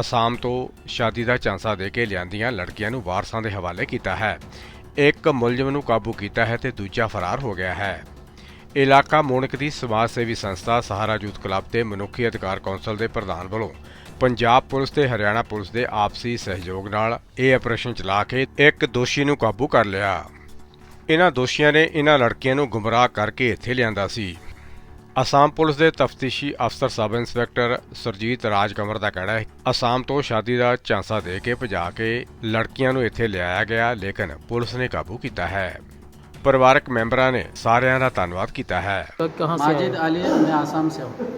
ਅਸਾਮ ਤੋਂ ਸ਼ਾਦੀ ਦਾ ਝਾਂਸਾ ਦੇ ਕੇ ਲਿਆਂਦੀਆਂ ਲੜਕੀਆਂ ਨੂੰ ਵਾਰਸਾਂ ਦੇ ਹਵਾਲੇ ਕੀਤਾ ਹੈ। ਇੱਕ ਮੁਲਜ਼ਮ ਨੂੰ ਕਾਬੂ ਕੀਤਾ ਹੈ ਤੇ ਦੂਜਾ ਫਰਾਰ ਹੋ ਗਿਆ ਹੈ। ਇਲਾਕਾ ਮੋਣਕ ਦੀ ਸਮਾਜ ਸੇਵੀ ਸੰਸਥਾ ਸਹਾਰਾ ਯੂਥ ਕਲੱਬ ਤੇ ਮਨੁੱਖੀ ਅਧਿਕਾਰ ਕੌਂਸਲ ਦੇ ਪ੍ਰਧਾਨ ਵੱਲੋਂ ਪੰਜਾਬ ਪੁਲਿਸ ਤੇ ਹਰਿਆਣਾ ਪੁਲਿਸ ਦੇ ਆਪਸੀ ਸਹਿਯੋਗ ਨਾਲ ਇਹ ਆਪਰੇਸ਼ਨ ਚਲਾ ਕੇ ਇੱਕ ਦੋਸ਼ੀ ਨੂੰ ਕਾਬੂ ਕਰ ਲਿਆ। ਇਹਨਾਂ ਦੋਸ਼ੀਆਂ ਨੇ ਇਹਨਾਂ ਲੜਕੀਆਂ ਨੂੰ ਗੁੰਮਰਾਹ ਕਰਕੇ ਇੱਥੇ ਲਿਆਂਦਾ ਸੀ। ਅਸਾਮ ਪੁਲਿਸ ਦੇ ਤਫਤੀਸ਼ੀ ਅਫਸਰ ਸਬ ਇੰਸਪੈਕਟਰ ਸਰਜੀਤ ਰਾਜ ਕੰਵਰ ਦਾ ਕਹਿਣਾ ਹੈ ਅਸਾਮ ਤੋਂ ਸ਼ਾਦੀ ਦਾ ਝਾਂਸਾ ਦੇ ਕੇ ਭਜਾ ਕੇ ਲੜਕੀਆਂ ਨੂੰ ਇੱਥੇ ਲਿਆਇਆ ਗਿਆ ਲੇਕਿਨ ਪੁਲਿਸ ਨੇ ਕਾਬੂ ਕੀਤਾ ਹੈ ਪਰਿਵਾਰਕ ਮੈਂਬਰਾਂ ਨੇ ਸਾਰਿਆਂ ਦਾ ਧੰਨਵਾਦ ਕੀਤਾ ਹੈ तो कहाँ से माजिद आए? अली मैं आसाम से हूँ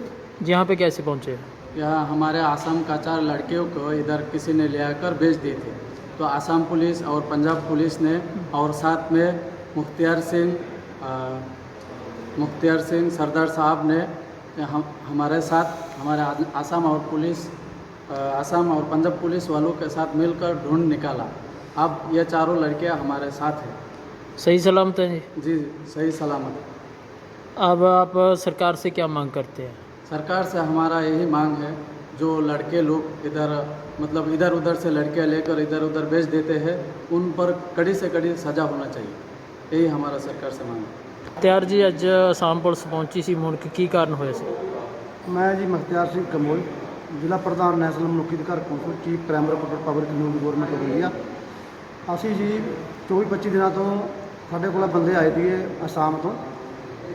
यहाँ पे कैसे पहुँचे यहाँ हमारे आसाम का चार लड़कियों को इधर किसी ने ले आकर बेच दिए थे तो आसाम पुलिस और पंजाब पुलिस ने और साथ में मुख्तियार सिंह अ, मुख्तियार सिंह सरदार साहब ने हम हमारे साथ हमारे आसाम और पुलिस आसाम और पंजाब पुलिस वालों के साथ मिलकर ढूंढ निकाला। अब ये चारों लड़कियाँ हमारे साथ हैं। सही सलामत है जी? जी सही सलामत। अब आप सरकार से क्या मांग करते हैं? सरकार से हमारा यही मांग है जो लड़के लोग इधर मतलब इधर उधर से लड़कियाँ लेकर इधर उधर बेच देते हैं उन पर कड़ी से कड़ी सज़ा होना चाहिए। यही हमारा सरकार से मांग है। ਤਿਆਰ ਜੀ, ਅੱਜ ਅਸਾਮ ਪੁਲਿਸ ਪਹੁੰਚੀ ਸੀ, ਮੁੜ ਕੀ ਕਾਰਨ ਹੋਇਆ ਸੀ? ਮੈਂ ਜੀ ਮਖਤਿਆਰ ਸਿੰਘ ਕਮੋਲ ਜ਼ਿਲ੍ਹਾ ਪ੍ਰਧਾਨ ਨੈਸ਼ਨਲ ਮਨੁੱਖੀ ਅਧਿਕਾਰ council, chief primary reporter public news government of India ਅਸੀਂ ਜੀ 24 25 ਦਿਨਾਂ ਤੋਂ ਸਾਡੇ ਕੋਲ ਬੰਦੇ ਆਏ ਸੀਗੇ ਅਸਾਮ ਤੋਂ।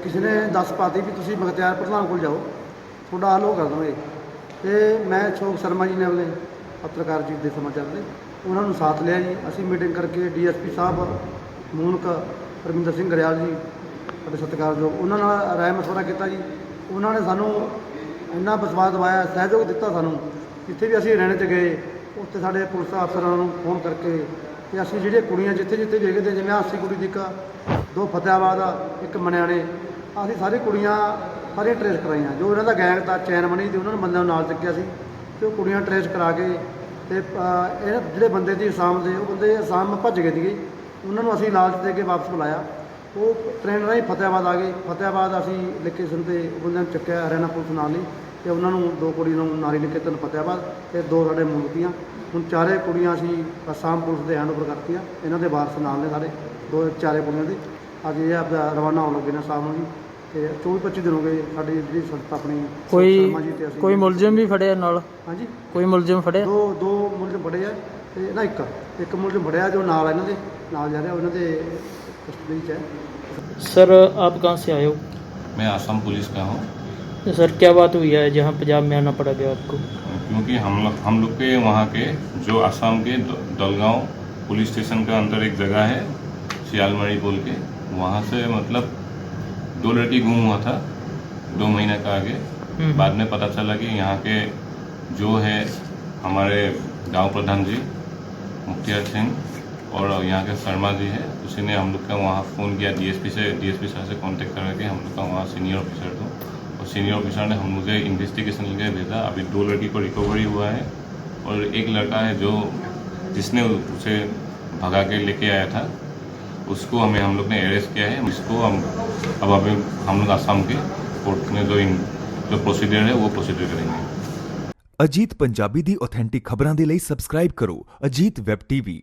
ਕਿਸੇ ਨੇ ਦੱਸ ਪਾਤੀ ਵੀ ਤੁਸੀਂ ਮਖਤਿਆਰ ਪ੍ਰਧਾਨ ਕੋਲ ਜਾਓ, ਤੁਹਾਡਾ ਹੱਲ ਉਹ ਕਰ ਦਵਾਂਗੇ ਤੇ ਮੈਂ ਅਸ਼ੋਕ ਸ਼ਰਮਾ ਜੀ ਨੇ ਆਪਣੇ ਪੱਤਰਕਾਰ ਜੀ ਦੇ ਸਮਾਚਾਰ ਦੇ ਉਹਨਾਂ ਨੂੰ ਸਾਥ ਲਿਆ ਜੀ। ਅਸੀਂ ਮੀਟਿੰਗ ਕਰਕੇ ਡੀਐਸਪੀ ਸਾਹਿਬ, ਮੂਨਕ ਪਰਮਿੰਦਰ ਸਿੰਘ ਗਰੇਵਾਲ ਜੀ ਸਾਡੇ ਸਤਿਕਾਰਯੋਗ ਉਹਨਾਂ ਨਾਲ ਰਾਏ ਮਸ਼ਵਰਾ ਕੀਤਾ ਜੀ। ਉਹਨਾਂ ਨੇ ਸਾਨੂੰ ਇੰਨਾ ਵਿਸ਼ਵਾਸ ਦਿਵਾਇਆ, ਸਹਿਯੋਗ ਦਿੱਤਾ ਸਾਨੂੰ। ਜਿੱਥੇ ਵੀ ਅਸੀਂ ਰਹਿਣੇ 'ਚ ਗਏ, ਉੱਥੇ ਸਾਡੇ ਪੁਲਿਸ ਅਫਸਰਾਂ ਨੂੰ ਫੋਨ ਕਰਕੇ ਤੇ ਅਸੀਂ ਜਿਹੜੀਆਂ ਕੁੜੀਆਂ ਜਿੱਥੇ ਜਿੱਥੇ ਵੇਖਦੇ, ਜਿਵੇਂ ਆਸੀ ਕੁੜੀ ਦੀ ਦੋ ਫਤਿਆਬਾਦ ਆ, ਇੱਕ ਮਨਿਆਣੇ। ਅਸੀਂ ਸਾਰੀ ਕੁੜੀਆਂ ਸਾਰੀਆਂ ਟਰੇਸ ਕਰਾਈਆਂ। ਜੋ ਇਹਨਾਂ ਦਾ ਗੈਂਗ ਤਾਂ ਚੈਨ ਬਣੀ ਸੀ ਉਹਨਾਂ ਨੂੰ ਬੰਦਿਆਂ ਨੂੰ ਨਾਲ ਚੱਕਿਆ ਸੀ ਤੇ ਉਹ ਕੁੜੀਆਂ ਟਰੇਸ ਕਰਾ ਕੇ ਤੇ ਇਹ ਜਿਹੜੇ ਬੰਦੇ ਦੀ ਅਸਾਮ ਦੇ, ਉਹ ਬੰਦੇ ਅਸਾਮ ਭੱਜ ਗਏ ਸੀਗੇ। ਉਹਨਾਂ ਨੂੰ ਅਸੀਂ ਲਾਲਚ ਦੇ ਕੇ ਵਾਪਸ ਬੁਲਾਇਆ। ਉਹ ਟ੍ਰੇਨ ਰਾਹੀਂ ਫਤਿਆਬਾਦ ਆ ਗਏ। ਫਤਿਆਬਾਦ ਅਸੀਂ ਲੋਕੇਸ਼ਨ ਤੇ ਉਹ ਬੰਦਿਆਂ ਨੂੰ ਚੱਕਿਆ ਹਰਿਆਣਾ ਪੁਲਿਸ ਨਾਲ ਲਈ ਤੇ ਉਹਨਾਂ ਨੂੰ ਦੋ ਕੁੜੀ ਨੂੰ ਨਾਰੀ ਨਿਕੇਤਨ ਫਤਿਆਬਾਦ ਤੇ ਦੋ ਸਾਡੇ ਮੁਲਕੀਆਂ ਹੁਣ ਚਾਰੇ ਕੁੜੀਆਂ ਅਸੀਂ ਅਸਾਮ ਪੁਲਿਸ ਦੇ ਹੈਂਡਓਵਰ ਕਰਤੀਆਂ। ਇਹਨਾਂ ਦੇ ਵਾਰਸ ਨਾਲ ਨੇ ਸਾਡੇ ਦੋ ਚਾਰੇ ਕੁੜੀਆਂ ਦੇ। ਅੱਜ ਇਹ ਆਪਦਾ ਰਵਾਨਾ ਹੋਣ ਲੱਗੇ ਨੇ ਸ਼ਾਮ ਨੂੰ ਜੀ। ਤੇ 24 25 ਦਿਨ ਹੋ ਗਏ ਸਾਡੀ ਜਿਹੜੀ ਸੰਸਥਾ ਆਪਣੀ ਕੋਈ ਤੇ ਕੋਈ ਮੁਲਜ਼ਮ ਵੀ ਫੜਿਆ ਨਾਲ? ਹਾਂਜੀ। ਕੋਈ ਮੁਲਜ਼ਮ ਫੜਿਆ? ਦੋ ਦੋ ਮੁਲਜ਼ਮ ਫੜੇ ਆ ਤੇ ਨਾ ਇੱਕ ਇੱਕ ਮੁਲਜ਼ਮ ਫੜਿਆ ਜੋ ਨਾਲ ਇਹਨਾਂ ਦੇ ਨਾਲ ਜਾ ਰਿਹਾ ਉਹਨਾਂ ਦੇ सर आप कहाँ से आए हो? मैं आसाम पुलिस का हूँ। सर क्या बात हुई है जहाँ पंजाब में आना पड़ा गया आपको? क्योंकि हम लोग हम लोग के वहाँ के जो आसाम के दलगांव पुलिस स्टेशन का अंदर एक जगह है सियालमढ़ी बोल के वहाँ से मतलब दो लड़की गुम हुआ था दो महीने का आगे। हम्म। बाद में पता चला कि यहाँ के जो है हमारे गाँव प्रधान जी मुख्तियार सिंह और यहाँ के शर्मा जी है, उसी ने हम लोग का वहाँ फ़ोन किया डीएसपी से डीएसपी सर से कांटेक्ट करा के हम लोग का वहाँ सीनियर ऑफिसर को। और सीनियर ऑफिसर ने हम मुझे इन्वेस्टिगेशन लेकर भेजा। अभी दो लड़की को रिकवरी हुआ है और एक लड़का है जो जिसने उसे भगा के लेके आया था, उसको हमें, हम लोग ने अरेस्ट किया है। इसको हम, अब अभी हम लोग आसाम के कोर्ट में जो इन जो प्रोसीडियर है, वो प्रोसीडियर करेंगे। अजीत पंजाबी दी ऑथेंटिक खबरों के लिए सब्सक्राइब करो। Ajit web TV